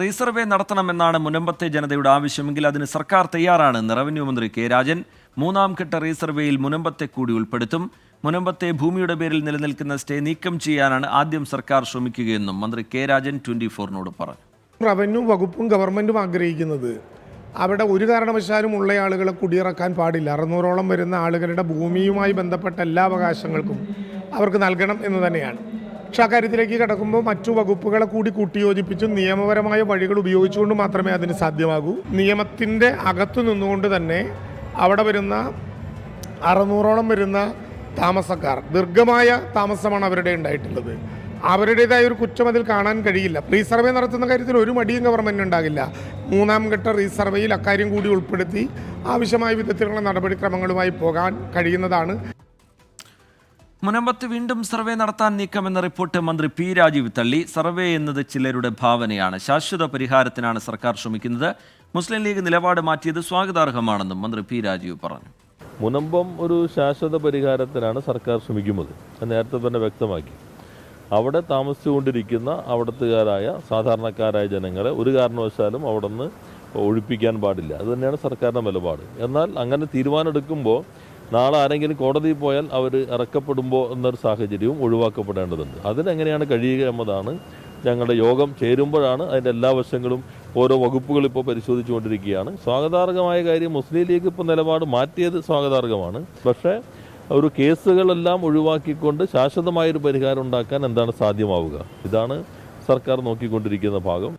Resurvey നടത്തണമെന്നാണ് മുനമ്പത്തെ ജനതയുടെ ആവശ്യമെങ്കിൽ അതിന് സർക്കാർ തയ്യാറാണെന്ന് റവന്യൂ മന്ത്രി കെ രാജൻ. മൂന്നാം ഘട്ട റീസർവേയിൽ മുനമ്പത്തെ കൂടി ഉൾപ്പെടുത്തും. മുനമ്പത്തെ ഭൂമിയുടെ പേരിൽ നിലനിൽക്കുന്ന സ്റ്റേ നീക്കം ചെയ്യാനാണ് ആദ്യം സർക്കാർ ശ്രമിക്കുകയെന്നും മന്ത്രി കെ രാജൻ ട്വന്റി ഫോറിനോട് പറഞ്ഞു. റവന്യൂ വകുപ്പും ഗവൺമെന്റും ആഗ്രഹിക്കുന്നത്. അവിടെ ഒരു കാരണവശാലും ഉള്ള ആളുകളെ കുടിയിറക്കാൻ പാടില്ല. അറുന്നൂറോളം വരുന്ന ആളുകളുടെ ഭൂമിയുമായി ബന്ധപ്പെട്ട എല്ലാ അവകാശങ്ങൾക്കും അവർക്ക് നൽകണം എന്ന് തന്നെയാണ്. പക്ഷേ കടക്കുമ്പോൾ മറ്റു വകുപ്പുകളെ കൂടി കൂട്ടിയോജിപ്പിച്ചും നിയമപരമായ വഴികൾ ഉപയോഗിച്ചുകൊണ്ട് മാത്രമേ അതിന് സാധ്യമാകൂ. നിയമത്തിന്റെ അകത്തു നിന്നുകൊണ്ട് തന്നെ അവിടെ വരുന്ന അറുന്നൂറോളം വരുന്ന താമസക്കാർ ദീർഘമായ താമസമാണ് അവരുടെ ഉണ്ടായിട്ടുള്ളത്. അവരുടേതായ ഒരു കുറ്റം അതിൽ കാണാൻ കഴിയില്ല. റീസർവേ നടത്തുന്ന കാര്യത്തിൽ ഒരു മടിയും ഗവൺമെന്റ് ഉണ്ടാകില്ല. മൂന്നാം ഘട്ട റീസർവേയിൽ അക്കാര്യം കൂടി ഉൾപ്പെടുത്തി ആവശ്യമായ വിധത്തിലുള്ള നടപടിക്രമങ്ങളുമായി പോകാൻ കഴിയുന്നതാണ് മുനമ്പത്ത് വീണ്ടും സർവേ നടത്താൻ നീക്കമെന്ന റിപ്പോർട്ട് മന്ത്രി പി രാജീവ് തള്ളി. സർവേ എന്നത് ചിലരുടെ ഭാവനയാണ്. ശാശ്വത പരിഹാരത്തിനാണ് സർക്കാർ ശ്രമിക്കുന്നത്. മുസ്ലിം ലീഗ് നിലപാട് മാറ്റിയത് സ്വാഗതാർഹമാണെന്നും മന്ത്രി പി രാജീവ് പറഞ്ഞു. മുനമ്പം ഒരു ശാശ്വത പരിഹാരത്തിനാണ് സർക്കാർ ശ്രമിക്കുന്നത് നേരത്തെ തന്നെ വ്യക്തമാക്കി. അവിടെ താമസിച്ചുകൊണ്ടിരിക്കുന്ന അവിടത്തുകാരായ സാധാരണക്കാരായ ജനങ്ങളെ ഒരു കാരണവശാലും അവിടെ നിന്ന് ഒഴിപ്പിക്കാൻ പാടില്ല. അതുതന്നെയാണ് സർക്കാരിന്റെ നിലപാട്. എന്നാൽ അങ്ങനെ തീരുമാനമെടുക്കുമ്പോൾ നാളെ ആരെങ്കിലും കോടതിയിൽ പോയാൽ അവർ ഇറക്കപ്പെടുമ്പോൾ എന്നൊരു സാഹചര്യവും ഒഴിവാക്കപ്പെടേണ്ടതുണ്ട്. അതിനെങ്ങനെയാണ് കഴിയുക എന്നതാണ് ഞങ്ങളുടെ യോഗം ചേരുമ്പോഴാണ് അതിന്റെ എല്ലാ വശങ്ങളും ഓരോ വകുപ്പുകൾ ഇപ്പോൾ പരിശോധിച്ചുകൊണ്ടിരിക്കുകയാണ്. സ്വാഗതാർഹമായ കാര്യം മുസ്ലിം ലീഗ് ഇപ്പോൾ നിലപാട് മാറ്റിയത് സ്വാഗതാർഹമാണ്. പക്ഷേ ഒരു കേസുകളെല്ലാം ഒഴിവാക്കിക്കൊണ്ട് ശാശ്വതമായൊരു പരിഹാരം ഉണ്ടാക്കാൻ എന്താണ് സാധ്യമാവുക? ഇതാണ് സർക്കാർ നോക്കിക്കൊണ്ടിരിക്കുന്ന ഭാഗം.